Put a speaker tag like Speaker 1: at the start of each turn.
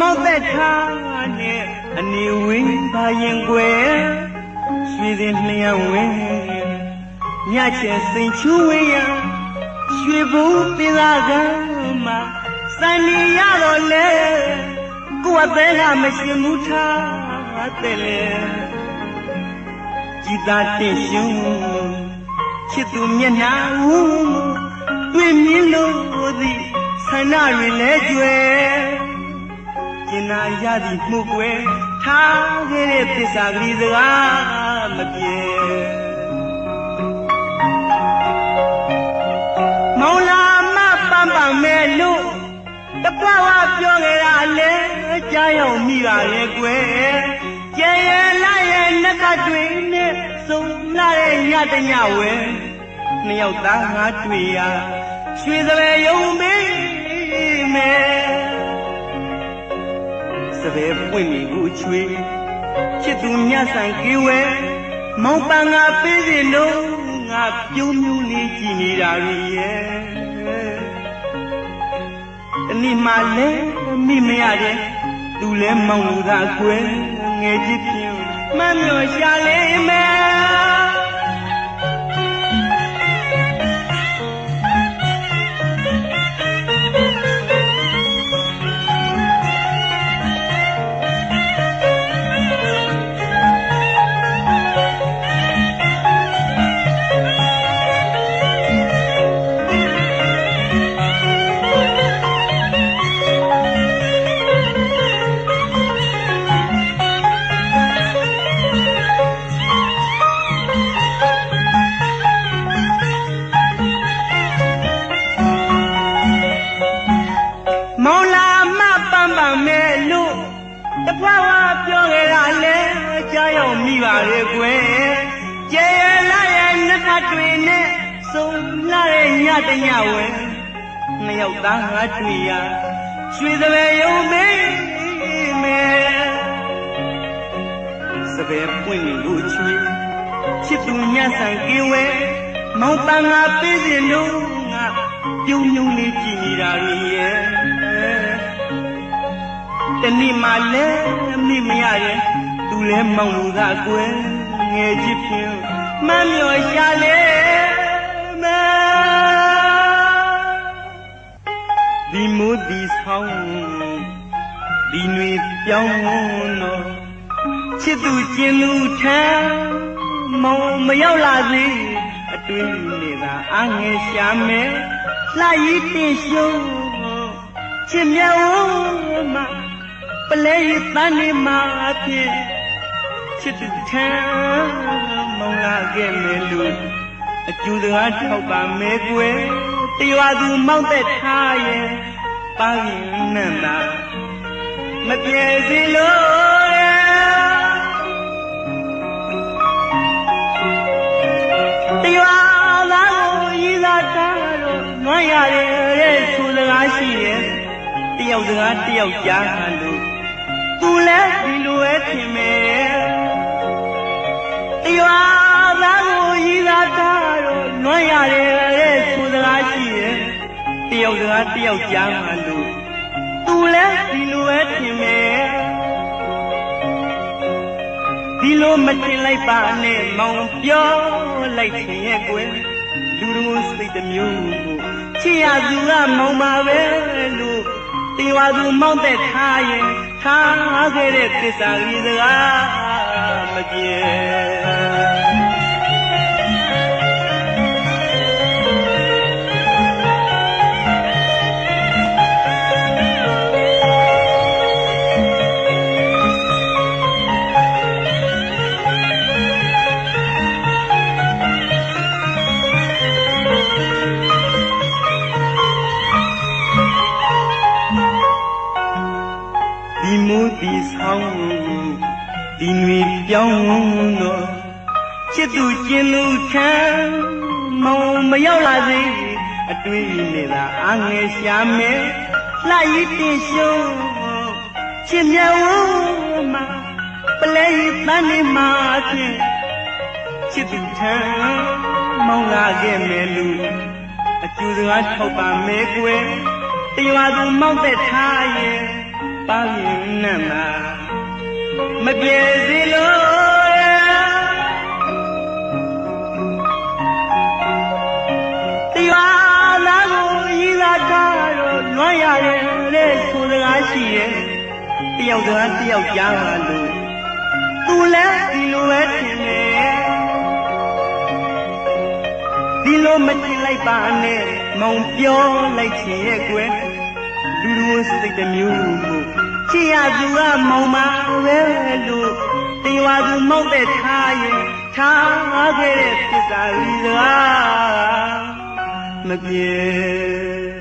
Speaker 1: မောက်သက်ထားနဲ့အနေဝင်းပါရင်ကွယ်ရွှေစင်လျှံဝင်းညချင်စိန်ချူဝင်းရရွှေဘူးပင်သာကမှာစံနေရတော့လေကိုယ်အသေးကမရှိမှုထားတဲ့လေကြည်သာတင်ရှင်ချစ်သူမျက်နှာဦးတွေ့မြင်လို့သည်ဆန္ဒတွေလဲကျွယ် ကျင်နာရသည်မှုကွယ်ထားခဲ့တဲ့သစ္စာကလေးစကားမပြေမောင်လာမပန်းပန်းမဲ့လို့တပွားဝပြောခဲ့တာလဲကြားရောက်မိပါရဲ့ကွယ်ကျဲရလာရဲ့နှက်ကတွေနဲ့စုံလာတဲ့ညတညဝဲနှစ်ယောက်သားငါတွေ့ရရွှေစပယ်ယုံမေးမယ်စ ပယ်ပွင့်မိကိုချွေချစ်သူမြတ်ဆန်ကေဝဲမောင်ပန်ငါပေးစီလို့ငါပြုံးမျိုးလေးကြည်နေတာရဲ့တနည်းမှလဲမိမရတယ်သူလဲမောင်လူသာကွယ်ငယ်ချစ်ပြင်းမမျောရှာလေးမ ရောက်မိပါရဲ့ကွယ်ကျဲရလာရဲ့နှခတ်တွေနဲ့စုံလာတဲ့ညတညဝဲနှစ်ယောက်သားငါတွေ့ရရွှေစပယ်ယုံမေးမယ်စပယ်ပွင့်လို့ချွေချစ်သူညဆန်ကေဝဲမောင်ပန်းငါပေးစီလို့ငါပြုံးပြုံးလေးကြည်နေတာတွေရဲ့တနေ့မှလဲမိမရရဲ့သူ လဲမောင်လူသာကွယ်ငယ်ချစ်ဖြင်းမမျောရှာလေမဒီမိုးဒီဆောင်ဒီနွေပြောင်းတော့ချစ်သူကျင်လူထမ်းမောင်မရောက်လာသေးအတွင်းနေတာအငယ်ရှာမယ်လှရီတင်ရှုံးချစ်မြတ်ဝမှာပလဲရတန်းနေမှာဖြစ် ချစ်သူထမ်းမောင်လာခဲ့မယ်လို့အကျူစကားထောက်ပါမဲကွယ်တရွာသူမောက်တဲ့ထားရဲ့ပါရင်နန္တာမပြေစီလို့တရွာသားကိုရည်သာတာတော့ငါရတယ်တဲ့ဆိုစကားရှိရဲ့တယောက်စကားတယောက်ကြားဟ ယောက်စကားတယောက်ကြားဟန်လို့သူလည်းဒီလိုပဲထင်မယ်ဒီလိုမတင်လိုက်ပါနဲ့မောင်ပြောလိုက်ခြင်းရဲ့ကွယ်လူတို့စိတ်တစ်မျိုးကိုချစ်ရသူကမောင်ပါပဲလို့တေဝါသူမောင်းတဲ့ထားရင်ထားခဲ့တဲ့သစ္စာကြီးစကားမပြေ ဒီမိုးဒီဆောင်ဒီနွေပြောင်းတော့ချစ်သူကျင်လူထမ်းမောင်မရောက်လာသေးအတွေ့နေတာအငယ်ရှာမယ်လှရီတင်ရှုံးချစ်မြတ်ဝမှာပလဲရီတန်းနေမှာဖြင့်ချစ်သူထမ်းမောင်လာခဲ့မယ်လူအကျူစကားထောက်ပါမဲကွယ်တရွာသူမောက်တဲ့ထားရဲ့ ပါရင်နတ်မှာမပြေစေလို့တရားနာကိုဤသာထားတော့လွမ်းရတယ်တဲ့ဆိုစကားရှိရဲ့တယောက်စကားတယောက်ကြားပါလို့သူလည်းဒီလိုပဲထင်တယ်ဒီလိုမတင်လိုက်ပါနဲ့မောင်ပြောလိုက်ချင်ရဲ့ကွယ် လူလူစိတ်တစ်မျိုးကိုချစ်ရသူကမောင်ပါပဲလို့တေဝါသူမောက်တဲ့ထားရင်ထားခဲ့တဲ့ပြစ်စာရီစကားမပြေ